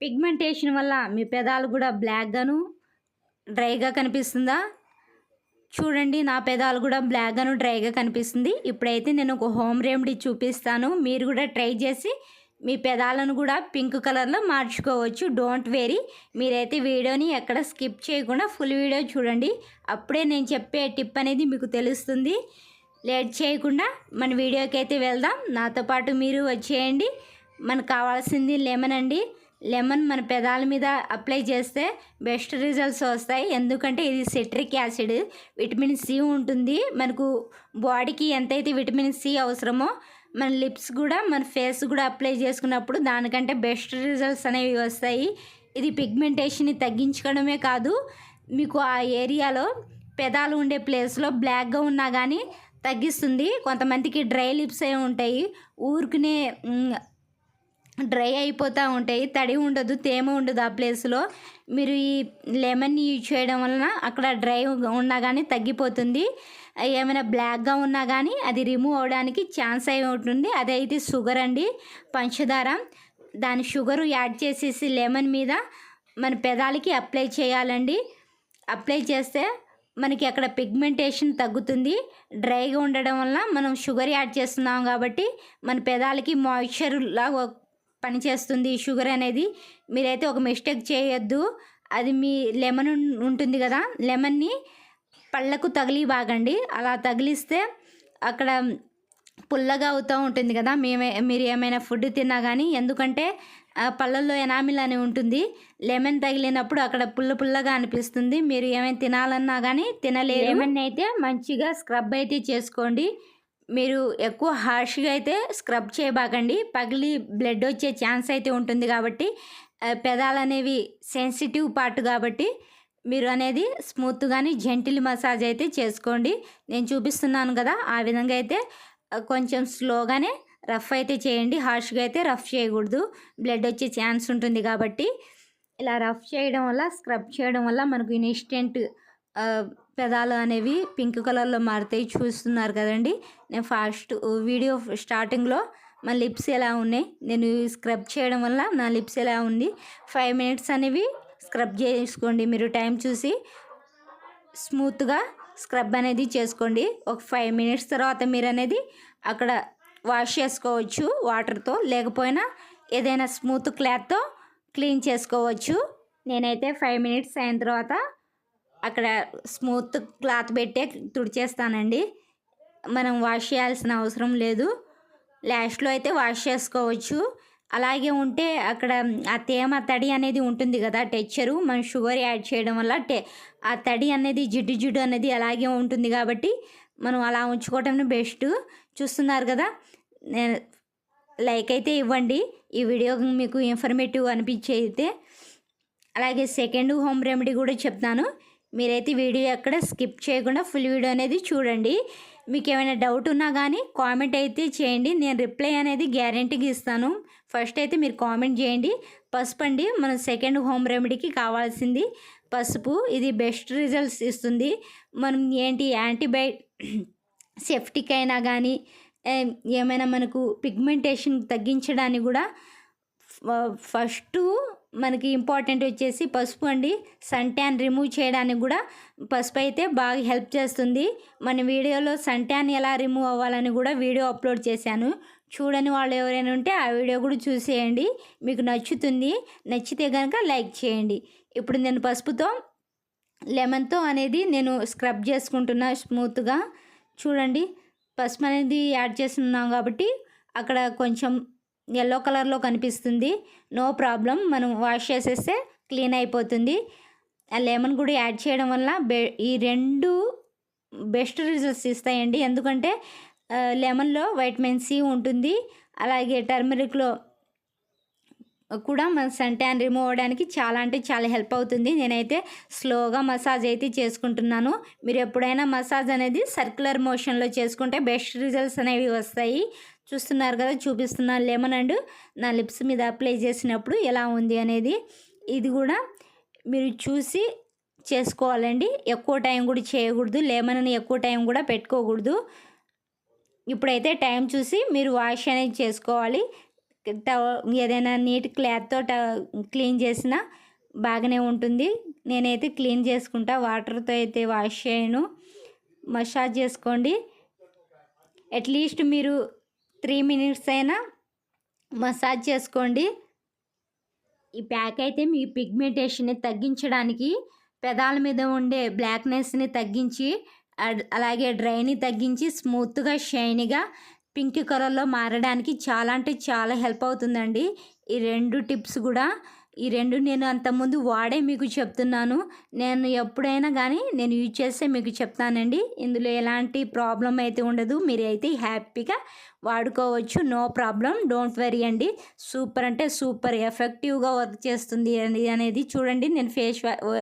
Pigmentation వల్ల మీ పెదాలు కూడా బ్లాక్గాను డ్రైగా కనిపిస్తుందా? చూడండి నా పెదాలు కూడా బ్లాక్గాను డ్రైగా కనిపిస్తుంది. ఇప్పుడైతే నేను ఒక హోమ్ రెమెడీ చూపిస్తాను. మీరు కూడా ట్రై చేసి మీ పెదాలను కూడా పింక్ కలర్లో మార్చుకోవచ్చు. Don't worry. మీరైతే వీడియోని ఎక్కడ స్కిప్ చేయకుండా ఫుల్ వీడియో చూడండి. అప్పుడే నేను చెప్పే టిప్ అనేది మీకు తెలుస్తుంది. లేట్ చేయకుండా మన వీడియోకి అయితే వెళ్దాం. నాతో పాటు మీరు వచ్చేయండి. మనకు కావాల్సింది లెమన్ అండి. లెమన్ మన పెదాల మీద అప్లై చేస్తే బెస్ట్ రిజల్ట్స్ వస్తాయి. ఎందుకంటే ఇది సిట్రిక్ యాసిడ్ విటమిన్ సి ఉంటుంది. మనకు బాడీకి ఎంతైతే విటమిన్ సి అవసరమో మన లిప్స్ కూడా మన ఫేస్ కూడా అప్లై చేసుకున్నప్పుడు దానికంటే బెస్ట్ రిజల్ట్స్ అనేవి వస్తాయి. ఇది పిగ్మెంటేషన్ని తగ్గించుకోవడమే కాదు మీకు ఆ ఏరియాలో పెదాలు ఉండే ప్లేస్లో బ్లాక్గా ఉన్నా కానీ తగ్గిస్తుంది. కొంతమందికి డ్రై లిప్స్ అయి ఉంటాయి. ఊరికనే డ్రై అయిపోతూ ఉంటాయి తడి ఉండదు తేమ ఉండదు ఆ ప్లేస్లో. మీరు ఈ లెమన్ యూజ్ చేయడం వలన అక్కడ డ్రై ఉన్నా కానీ తగ్గిపోతుంది. ఏమైనా బ్లాక్గా ఉన్నా కానీ అది రిమూవ్ అవడానికి ఛాన్స్ అయి ఉంటుంది. అదైతే షుగర్ అండి పంచదార. దాని షుగరు యాడ్ చేసేసి లెమన్ మీద మన పెదాలకి అప్లై చేయాలండి. అప్లై చేస్తే మనకి అక్కడ పిగ్మెంటేషన్ తగ్గుతుంది. డ్రైగా ఉండడం వల్ల మనం షుగర్ యాడ్ చేస్తున్నాం కాబట్టి మన పెదాలకి మాయిశ్చర్ లాగా పనిచేస్తుంది షుగర్ అనేది మీరైతే ఒక మిస్టేక్ చేయొద్దు. అది మీ లెమన్ ఉంటుంది కదా? లెమన్ని పళ్ళకు తగిలి బాగండి. అలా తగిలిస్తే అక్కడ పుల్లగా అవుతూ ఉంటుంది కదా? మేమే మీరు ఏమైనా ఫుడ్ తిన్నా కానీ ఎందుకంటే ఆ పళ్ళల్లో ఎనామిల్ అని ఉంటుంది. లెమన్ తగిలినప్పుడు అక్కడ పుల్ల పుల్లగా అనిపిస్తుంది. మీరు ఏమైనా తినాలన్నా కానీ తినలేరు. లెమన్ అయితే మంచిగా స్క్రబ్ అయితే చేసుకోండి. మీరు ఎక్కువ హార్ష్గా అయితే స్క్రబ్ చేయబాకండి. పగిలి బ్లడ్ వచ్చే ఛాన్స్ అయితే ఉంటుంది కాబట్టి పెదాలు అనేవి సెన్సిటివ్ పార్ట్ కాబట్టి మీరు అనేది స్మూత్గాని జెంటిల్ మసాజ్ అయితే చేసుకోండి. నేను చూపిస్తున్నాను కదా ఆ విధంగా అయితే కొంచెం స్లోగానే రఫ్ అయితే చేయండి. హార్ష్గా అయితే రఫ్ చేయకూడదు. బ్లడ్ వచ్చే ఛాన్స్ ఉంటుంది కాబట్టి ఇలా రఫ్ చేయడం వల్ల స్క్రబ్ చేయడం వల్ల మనకు ఇన్స్టెంట్ పెదాలు అనేవి పింక్ కలర్లో మారుతాయి చూస్తున్నారు కదండి. నేను ఫాస్ట్ వీడియో స్టార్టింగ్లో మా లిప్స్ ఎలా ఉన్నాయి నేను స్క్రబ్ చేయడం వల్ల నా లిప్స్ ఎలా ఉంది ఫైవ్ మినిట్స్ అనేవి స్క్రబ్ చేసుకోండి మీరు టైం చూసి స్మూత్గా స్క్రబ్ అనేది చేసుకోండి. ఒక ఫైవ్ మినిట్స్ తర్వాత మీరు అనేది అక్కడ వాష్ చేసుకోవచ్చు వాటర్తో లేకపోయినా ఏదైనా స్మూత్ క్లాత్తో క్లీన్ చేసుకోవచ్చు. నేనైతే ఫైవ్ మినిట్స్ అయిన తర్వాత అక్కడ స్మూత్ క్లాత్ పెట్టే తుడిచేస్తానండి. మనం వాష్ చేయాల్సిన అవసరం లేదు. లాస్ట్లో అయితే వాష్ చేసుకోవచ్చు. అలాగే ఉంటే అక్కడ ఆ తేమ తడి అనేది ఉంటుంది కదా టెక్చరు. మనం షుగర్ యాడ్ చేయడం వల్ల టె ఆ తడి అనేది జిడ్డు జిడ్డు అనేది అలాగే ఉంటుంది కాబట్టి మనం అలా ఉంచుకోవటం బెస్ట్. చూస్తున్నారు కదా? నేను లైక్ అయితే ఇవ్వండి. ఈ వీడియో మీకు ఇన్ఫర్మేటివ్ అనిపించి అయితే. అలాగే సెకండ్ హోమ్ రెమెడీ కూడా చెప్తాను. మీరైతే వీడియో ఎక్కడ స్కిప్ చేయకుండా ఫుల్ వీడియో అనేది చూడండి. మీకు ఏమైనా డౌట్ ఉన్నా కానీ కామెంట్ అయితే చేయండి. నేను రిప్లై అనేది గ్యారంటీకి ఇస్తాను. ఫస్ట్ అయితే మీరు కామెంట్ చేయండి. పసుపు అండి మన సెకండ్ హోమ్ రెమెడీకి కావాల్సింది పసుపు. ఇది బెస్ట్ రిజల్ట్స్ ఇస్తుంది. మనం ఏంటి యాంటీబయో సెఫ్టిక్ అయినా కానీ ఏమైనా మనకు పిగ్మెంటేషన్ తగ్గించడానికి కూడా ఫస్టు ఫస్ట్ మనకి ఇంపార్టెంట్ వచ్చేసి పసుపు అండి. సన్ రిమూవ్ చేయడానికి కూడా పసుపు అయితే బాగా హెల్ప్ చేస్తుంది. మన వీడియోలో సన్ ట్యాన్ ఎలా రిమూవ్ అవ్వాలని కూడా వీడియో అప్లోడ్ చేశాను. చూడని వాళ్ళు ఎవరైనా ఉంటే ఆ వీడియో కూడా చూసేయండి. మీకు నచ్చుతుంది. నచ్చితే కనుక లైక్ చేయండి. ఇప్పుడు నేను పసుపుతో లెమన్తో అనేది నేను స్క్రబ్ చేసుకుంటున్నా స్మూత్గా. చూడండి పసుపు అనేది యాడ్ చేస్తున్నాం కాబట్టి అక్కడ కొంచెం ఎల్లో కలర్లో కనిపిస్తుంది. నో ప్రాబ్లం మనం వాష్ చేసేస్తే క్లీన్ అయిపోతుంది. ఆ లెమన్ కూడా యాడ్ చేయడం వల్ల బె ఈ రెండు బెస్ట్ రిజల్ట్స్ ఇస్తాయండి. ఎందుకంటే లెమన్లో వైటమిన్ సి ఉంటుంది. అలాగే టర్మరిక్లో కూడా మన సన్ ట్యాన్ రిమూవ్ అవ్వడానికి చాలా అంటే చాలా హెల్ప్ అవుతుంది. నేనైతే స్లోగా మసాజ్ అయితే చేసుకుంటున్నాను. మీరు ఎప్పుడైనా మసాజ్ అనేది సర్క్యులర్ మోషన్లో చేసుకుంటే బెస్ట్ రిజల్ట్స్ అనేవి వస్తాయి. చూస్తున్నారు కదా చూపిస్తున్నాను లెమన్ అండ్ నా లిప్స్ మీద అప్లై చేసినప్పుడు ఎలా ఉంది అనేది ఇది కూడా మీరు చూసి చేసుకోవాలండి. ఎక్కువ టైం కూడా చేయకూడదు లెమన్ ఎక్కువ టైం కూడా పెట్టుకోకూడదు. ఇప్పుడైతే టైం చూసి మీరు వాష్ అనేది చేసుకోవాలి. ఏదైనా నీట్ క్లాత్తో క్లీన్ చేసినా బాగానే ఉంటుంది. నేనైతే క్లీన్ చేసుకుంటా వాటర్తో అయితే వాష్ చేయను. మసాజ్ చేసుకోండి. అట్లీస్ట్ మీరు త్రీ మినిట్స్ అయినా మసాజ్ చేసుకోండి. ఈ ప్యాక్ అయితే మీ పిగ్మెంటేషన్ని తగ్గించడానికి పెదాల మీద ఉండే బ్లాక్నెస్ని తగ్గించి అలాగే డ్రైని తగ్గించి స్మూత్గా షైనీగా పింక్ కలర్లో మారడానికి చాలా అంటే చాలా హెల్ప్ అవుతుందండి. ఈ రెండు టిప్స్ కూడా ఈ రెండు నేను అంతకుముందు వాడే మీకు చెప్తున్నాను. నేను ఎప్పుడైనా కానీ నేను యూజ్ చేస్తే మీకు చెప్తానండి. ఇందులో ఎలాంటి ప్రాబ్లం అయితే ఉండదు. మీరు అయితే హ్యాపీగా వాడుకోవచ్చు. No problem. డోంట్ వరీ అండి. సూపర్ అంటే సూపర్. ఎఫెక్టివ్గా వర్క్ చేస్తుంది అనేది అనేది చూడండి. నేను ఫేస్